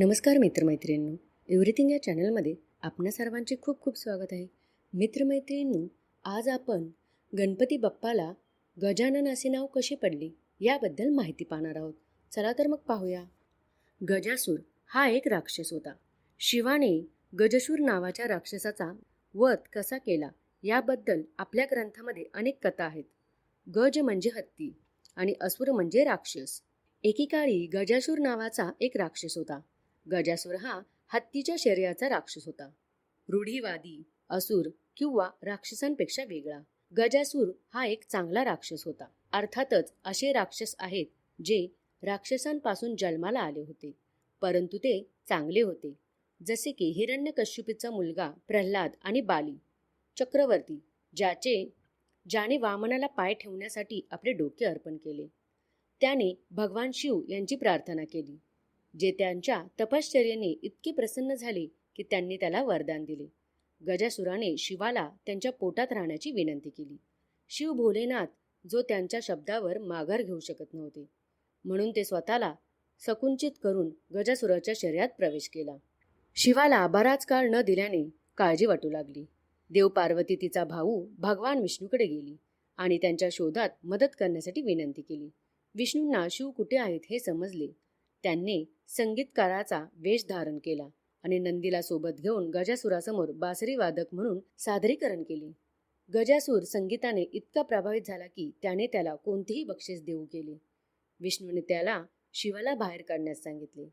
नमस्कार मित्रमैत्रिणींनो. एव्हरीथिंग या चॅनलमध्ये आपणा सर्वांचे खूप खूप स्वागत आहे. मित्रमैत्रिणींनो आज आपण गणपती बाप्पाला गजानन असे नाव कसे पडले याबद्दल माहिती पाहणार आहोत. चला तर मग पाहूया. गजासूर हा एक राक्षस होता. शिवाने गजसूर नावाच्या राक्षसाचा वध कसा केला याबद्दल आपल्या ग्रंथामध्ये अनेक कथा आहेत. गज म्हणजे हत्ती आणि असुर म्हणजे राक्षस. एकेकाळी गजासूर नावाचा एक राक्षस होता. गजासूर हा हत्तीच्या शरीराचा राक्षस होता. रूढीवादी असुर किंवा राक्षसांपेक्षा वेगळा. गजासूर हा एक चांगला राक्षस होता. अर्थातच असे राक्षस आहेत जे राक्षसांपासून जन्माला आले होते परंतु ते चांगले होते. जसे की हिरण्यकश्यपीचा मुलगा प्रल्हाद आणि बाली चक्रवर्ती ज्याचे ज्याने वामनाला पाय ठेवण्यासाठी आपले डोके अर्पण केले. त्याने भगवान शिव यांची प्रार्थना केली. जे त्यांच्या तपश्चर्येने इतके प्रसन्न झाले की त्यांनी त्याला वरदान दिले. गजासुराने शिवाला त्यांच्या पोटात राहण्याची विनंती केली. शिव भोलेनाथ जो त्यांच्या शब्दावर माघार घेऊ शकत नव्हते. म्हणून ते स्वतःला सकुंचित करून गजासुराच्या शरीरात प्रवेश केला. शिवाला बराच काळ न दिल्याने काळजी वाटू लागली. देव पार्वती तिचा भाऊ भगवान विष्णूकडे गेली आणि त्यांच्या शोधात मदत करण्यासाठी विनंती केली. विष्णूंना शिव कुठे आहेत हे समजले. त्यांनी संगीतकाराचा वेश धारण केला आणि नंदीला सोबत घेऊन गजासुरासमोर बासरी वादक म्हणून सादरीकरण केले. गजासूर संगीताने इतका प्रभावित झाला की त्याने त्याला कोणतेही बक्षीस देऊ केले. विष्णूने त्याला शिवाला बाहेर काढण्यास सांगितले.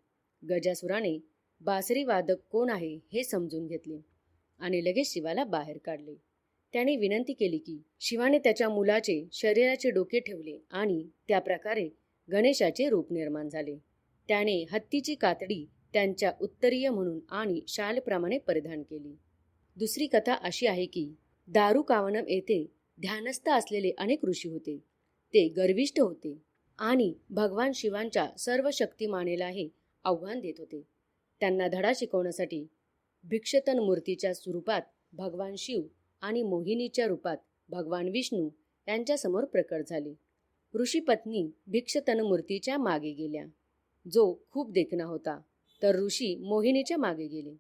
गजासुराने बासरी वादक कोण आहे हे समजून घेतले आणि लगेच शिवाला बाहेर काढले. त्याने विनंती केली की शिवाने त्याच्या मुलाचे शरीराचे डोके ठेवले आणि त्या प्रकारे गणेशाचे रूप निर्माण झाले. त्याने हत्तीची कातडी त्यांच्या उत्तरीय म्हणून आणि शालप्रमाणे परिधान केली. दुसरी कथा अशी आहे की दारू कावनम येथे ध्यानस्थ असलेले अनेक ऋषी होते. ते गर्विष्ठ होते आणि भगवान शिवांच्या सर्व शक्तिमानेलाही आव्हान देत होते. त्यांना धडा शिकवण्यासाठी भिक्षतन मूर्तीच्या स्वरूपात भगवान शिव आणि मोहिनीच्या रूपात भगवान विष्णू यांच्यासमोर प्रकट झाले. ऋषीपत्नी भिक्षतन मूर्तीच्या मागे गेल्या. जो खूप देखणा होता. तर ऋषी मोहिनीच्या मागे गेले.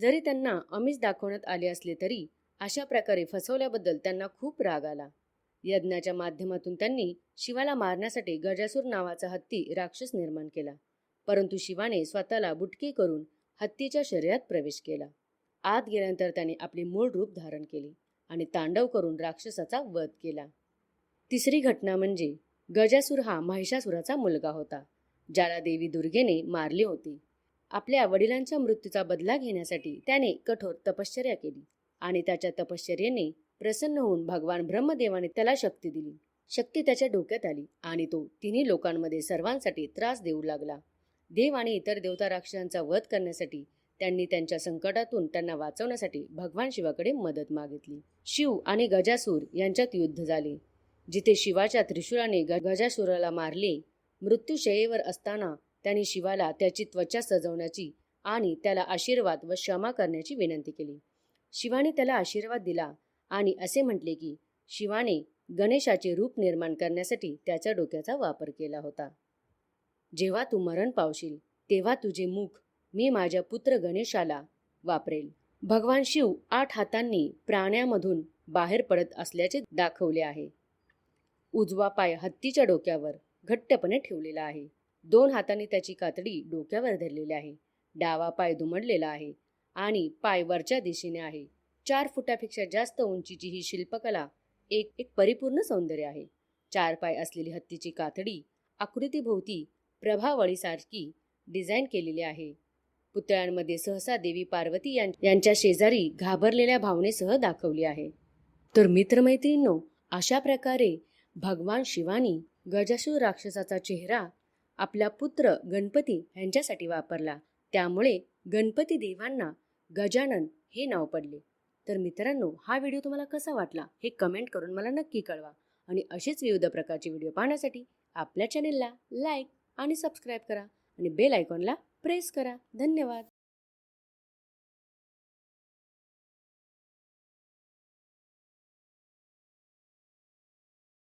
जरी त्यांना अमिष दाखवण्यात आले असले तरी अशा प्रकारे फसवल्याबद्दल त्यांना खूप राग आला. यज्ञाच्या माध्यमातून त्यांनी शिवाला मारण्यासाठी गजासूर नावाचा हत्ती राक्षस निर्माण केला. परंतु शिवाने स्वतःला बुटके करून हत्तीच्या शरीरात प्रवेश केला. आत गेल्यानंतर त्याने आपले मूळ रूप धारण केले आणि तांडव करून राक्षसाचा वध केला. तिसरी घटना म्हणजे गजासूर हा महिषासुराचा मुलगा होता. ज्याला देवी दुर्गेने मारले होते. आपल्या वडिलांच्या मृत्यूचा बदला घेण्यासाठी त्याने कठोर तपश्चर्या केली आणि त्याच्या तपश्चर्येने प्रसन्न होऊन भगवान ब्रह्मदेवाने त्याला शक्ती दिली. शक्ती त्याच्या डोक्यात आली आणि तो तिन्ही लोकांमध्ये सर्वांसाठी त्रास देऊ लागला. देव आणि इतर देवता राक्षसांचा वध करण्यासाठी त्यांनी त्यांच्या संकटातून त्यांना वाचवण्यासाठी भगवान शिवाकडे मदत मागितली. शिव आणि गजासूर यांच्यात युद्ध झाले. जिथे शिवाच्या त्रिशुराने ग- गजासुराला मारले मृत्यूशयेवर असताना त्यांनी शिवाला त्याची त्वचा सजवण्याची आणि त्याला आशीर्वाद व क्षमा करण्याची विनंती केली. शिवाने त्याला आशीर्वाद दिला आणि असे म्हटले की शिवाने गणेशाचे रूप निर्माण करण्यासाठी त्याच्या डोक्याचा वापर केला होता. जेव्हा तू मरण पावशील तेव्हा तुझे मुख मी माझ्या पुत्र गणेशाला वापरेल. भगवान शिव आठ हातांनी प्राण्यामधून बाहेर पडत असल्याचे दाखवले आहे. उजवा पाय हत्तीच्या डोक्यावर घट्टपणे ठेवलेला आहे. दोन हातांनी त्याची कातडी डोक्यावर धरलेली आहे. डावा पाय दुमडलेला आहे आणि पाय वरच्या दिशेने आहे. चार फुटापेक्षा जास्त उंचीची ही शिल्पकला एक एक परिपूर्ण सौंदर्य आहे. चार पाय असलेली हत्तीची कातडी आकृतीभोवती प्रभावळीसारखी डिझाईन केलेली आहे. पुतळ्यांमध्ये सहसा देवी पार्वती यां- यांच्या शेजारी घाबरलेल्या भावनेसह दाखवली आहे. तर मित्रमैत्रिणींनो अशा प्रकारे भगवान शिवानी गजासूर राक्षसाचा चेहरा आपला पुत्र गणपती यांच्यासाठी वापरला. त्यामुळे गणपती देवांना गजानन हे नाव पडले. तर मित्रांनो हा व्हिडिओ तुम्हाला कसा वाटला हे कमेंट करून मला नक्की कळवा. आणि असेच विविध प्रकारचे व्हिडिओ पाहण्यासाठी आपल्या चॅनेलला लाईक आणि सबस्क्राईब करा. आणि बेल आयकॉनला प्रेस करा. धन्यवाद!